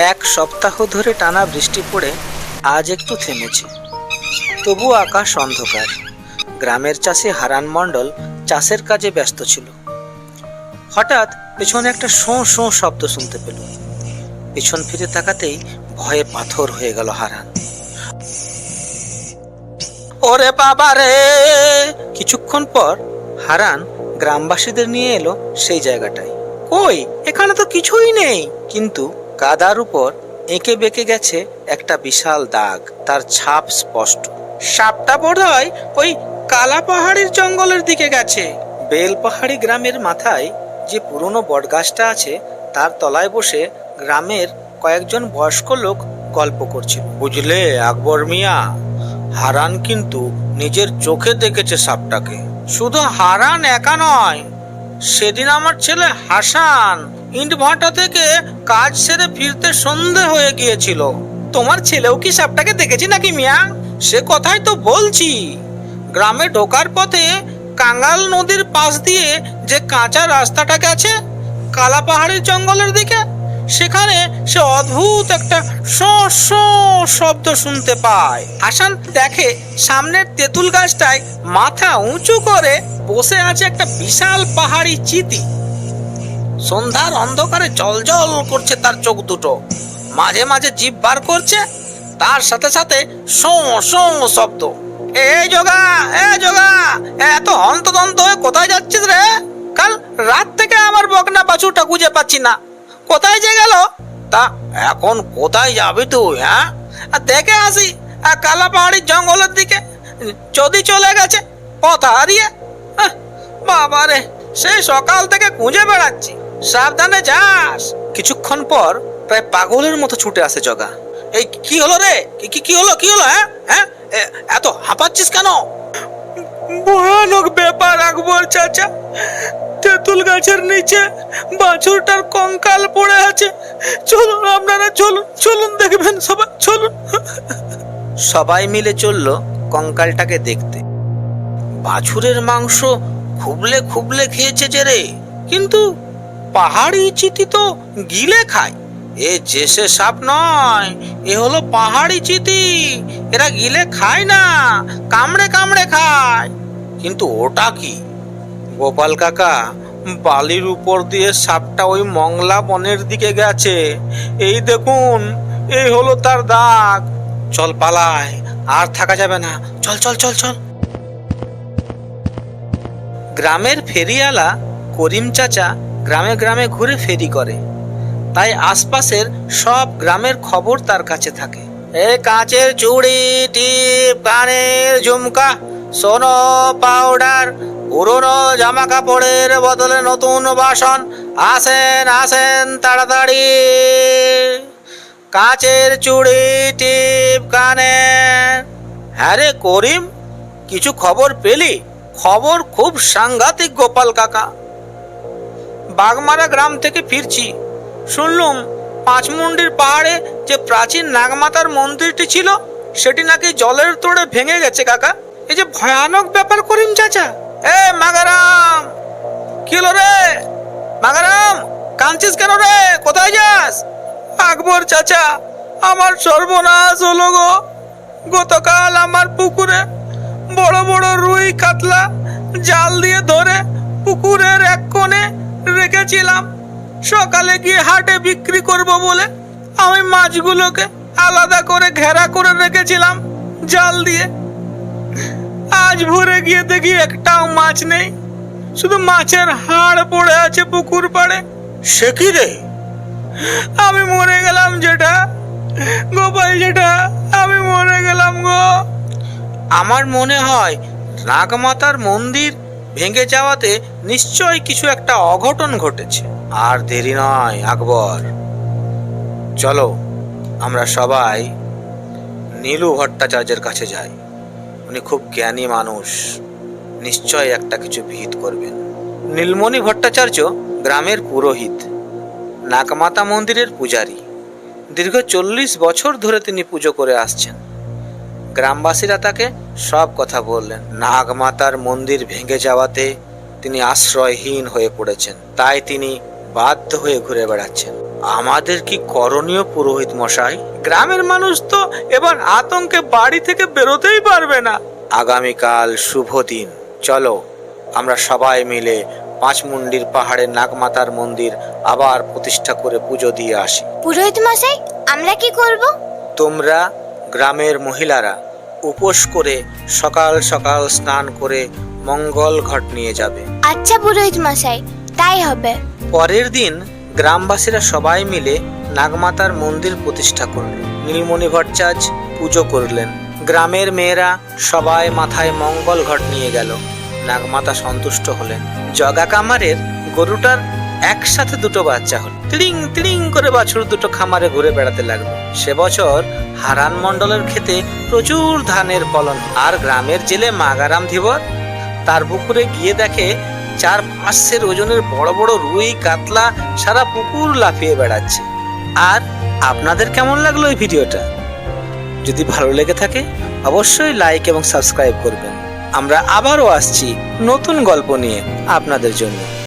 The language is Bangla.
এক সপ্তাহ ধরে টানা বৃষ্টি পড়ে আজ একটু থেমেছে। তবু আকাশ অন্ধকার। গ্রামের চাষি হারান মণ্ডল চাষের কাজে ব্যস্ত ছিল। হঠাৎ পেছনে একটা শোঁ শোঁ শব্দ শুনতে পেল। পেছন ফিরে তাকাতেই ভয়ে পাথর হয়ে গেল হারান। ওরে বাবা রে! কিছুক্ষণ পর হারান গ্রামবাসীদের নিয়ে এলো সেই জায়গাটায়। কই? এখানে তো কিছুই নেই। কিন্তু কাদার উপর এঁকে বেঁকে গেছে একটা বিশাল দাগ। তার ছাপ স্পষ্ট। সাপটা বোধ হয় ওই কালা পাহাড়ির জঙ্গলের দিকে গেছে। বেল পাহাড়ি গ্রামের মাথায় যে পুরনো বটগাছটা আছে, তার তলায় বসে গ্রামের কয়েকজন বয়স্ক লোক গল্প করছিল। বুঝলে, আকবর মিয়া, হারান কিন্তু নিজের চোখে দেখেছে সাপটাকে। শুধু হারান একা নয় সেদিন আমার ছেলে হাসান ইটভাটা থেকে কাজ সেরে ফিরতে সন্ধে হয়ে গিয়েছিল। তোমার ছেলেও কি সাপটাকে দেখেছি নাকি মিয়া? সে কথাই তো বলছি। গ্রামে ঢোকার পথে কাঙ্গাল নদীর পাশ দিয়ে যে কাঁচা রাস্তাটা গেছে, কালা পাহাড়ের জঙ্গলের দিকে সেখানে সে অদ্ভুত একটা শব্দ শুনতে পায়। হাসান দেখে সামনের তেঁতুল গাছটায় মাথা উঁচু করে বসে আছে একটা বিশাল পাহাড়ি চিতি। সন্ধ্যার অন্ধকারে জলজল করছে তার চোখ দুটো। মাঝে মাঝে জিভ বার করছে, তার সাথে সাথে শব্দ। এ যোগা এ যোগা এত হন্তদন্ত হয়ে কোথায় যাচ্ছিস রে? কাল রাত থেকে আমার বকনা বাছুরটা খুঁজে পাচ্ছি না। কোথায় যে গেল? তা এখন কোথায় যাবি তুই হ্যাঁ? আর দেখে আসি আর কালা পাহাড়ির জঙ্গলের দিকে। যদি চলে গেছে পথ হারিয়ে। আহ, বাবারে সেই সকাল থেকে খুঁজে বেড়াচ্ছি। সাবধানে যাস। কিছুক্ষণ পর প্রায় পাগলের মতো ছুটে আসে জগা। এই কি হলো রে? কি কি- কি হলো কি হলো হ্যাঁ? হ্যাঁ? এ- এত হাঁপাচ্ছিস কেন? ভয়ানক ব্যাপার আকবর চাচা। তেঁতুল গাছের নিচে বাছুরটার কঙ্কাল পড়ে আছে। চলুন আপনারা, চলুন চলুন দেখবেন সবাই, চলুন। সবাই মিলে চলল কঙ্কালটাকে দেখতে। বাছুরের মাংস খুবলে খুবলে খেয়েছে যে রে। কিন্তু পাহাড়ি চিতি তো গিলে খায়। এ জেসে সাপ নয়, এ হলো পাহাড়ি চিতি। এরা গিলে খায় না, কামড়ে কামড়ে খায়। কিন্তু ওটা কি? গোপাল কাকা বালির উপর দিয়ে সাপটা ওই মংলা বনের দিকে গেছে। এই দেখুন, এই হলো তার দাগ। চল পালায় আর থাকা যাবে না। চল চল চল চল। গ্রামের ফেরিওয়ালা করিম চাচা গ্রামে গ্রামে ঘুরে ফেরি করে। তাই আশপাশের সব গ্রামের খবর তার কাছে থাকে। এ কাঁচের চুড়ি, টিপ, কানের ঝুমকা। সোনো পাউডার, পুরনো জামা কাপড়ের বদলে নতুন বাসন। আসেন আসেন তাড়াতাড়ি। কাচের চুড়ি, টিপ কানে। হ্যাঁ রে করিম, কিছু খবর পেলি? খবর খুব সাংঘাতিক, গোপাল কাকা। বাগমারা গ্রাম থেকে ফিরছি। শুনলুম, পাঁচমুন্ডির পাহাড়ে যে প্রাচীন নাগমাতার মন্দিরটি ছিল, সেটি নাকি জলের তোড়ে ভেঙে গেছে, কাকা? এই যে ভয়ানক ব্যাপার করিম চাচা। এ, মাগারাম! কি হলো রে? মাগারাম, কাঁদছিস কেন রে? কোথায় যাস? আকবর চাচা, আমার সর্বনাশ হলো গো। গতকাল আমার পুকুরে বড় বড় রুই কাতলা জাল দিয়ে ধরে পুকুরের এক কোণে রেখেছিলাম। সকালে গিয়ে হাটে বিক্রি করব বলে আমি মাছগুলোকে আলাদা করে ঘেরা করে রেখেছিলাম জাল দিয়ে। আজ ভোরে গিয়ে দেখি একটাও মাছ নেই। শুধু মাছের হাড় পড়ে আছে পুকুর পাড়ে। সে কি রে? আমি মরে গেলাম যেটা গোপাল যেটা আমি মরে গেলাম গো। আমার মনে হয় নাগমাতার মন্দির ভেঙে যাওয়াতে নিশ্চয় কিছু একটা অঘটন ঘটেছে। আর দেরি নয় আকবর। চলো আমরা সবাই নীলু ভট্টাচার্যের কাছে যাই। উনি খুব জ্ঞানী মানুষ। নিশ্চয় একটা কিছু বিহিত করবেন। নীলমণি ভট্টাচার্য গ্রামের পুরোহিত, নাগমাতা মন্দিরের পূজারী। দীর্ঘ চল্লিশ বছর ধরে তিনি পুজো করে আসছেন। গ্রামবাসীরা তাকে সব কথা বললেন। নাগমাতার মন্দির ভেঙে যাওয়াতে তিনি আশ্রয়হীন হয়ে পড়েছেন। তাই তিনি বাধ্য হয়ে ঘুরে বেড়াচ্ছেন। আমাদের কি করণীয় পুরোহিত মশাই? গ্রামের মানুষ তো এবার আতঙ্কে বাড়ি থেকে বেরোতেই পারবে না। আগামীকাল শুভ দিন। চলো আমরা সবাই মিলে পাঁচমুন্ডির পাহাড়ে নাগমাতার মন্দির আবার প্রতিষ্ঠা করে পুজো দিয়ে আসি। পুরোহিত মশাই আমরা কি করব? তোমরা গ্রামের মহিলারা উপোস করে সকাল সকাল স্নান করে মঙ্গল ঘট নিয়ে যাবে। আচ্ছা পুরোহিত মশাই তাই হবে। পরের দিন গ্রামবাসীরা সবাই মিলে নাগমাতার মন্দির প্রতিষ্ঠা করল নীলমণি ভট্টাচার্য পুজো করলেন। গ্রামের মেয়েরা সবাই মাথায় মঙ্গল ঘট নিয়ে গেল। নাগমাতা সন্তুষ্ট হলেন। জগা কামারের গরুটার একসাথে দুটো বাচ্চা হল। তিড়িং তিড়িং করে বাছুর দুটো খামারে ঘুরে বেড়াতে লাগল। সে বছর হারান মণ্ডলের ক্ষেতে প্রচুর ধানের ফলন আর গ্রামের জেলে মাগারাম ধীবর তার পুকুরে গিয়ে দেখে চার পাঁচশের ওজনের বড় বড় রুই, কাতলা সারা পুকুর লাফিয়ে বেড়াচ্ছে। আর আপনাদের কেমন লাগল এই ভিডিওটা? যদি ভালো লেগে থাকে, অবশ্যই লাইক এবং সাবস্ক্রাইব করবেন। আমরা আবারও আসছি নতুন গল্প নিয়ে আপনাদের জন্য।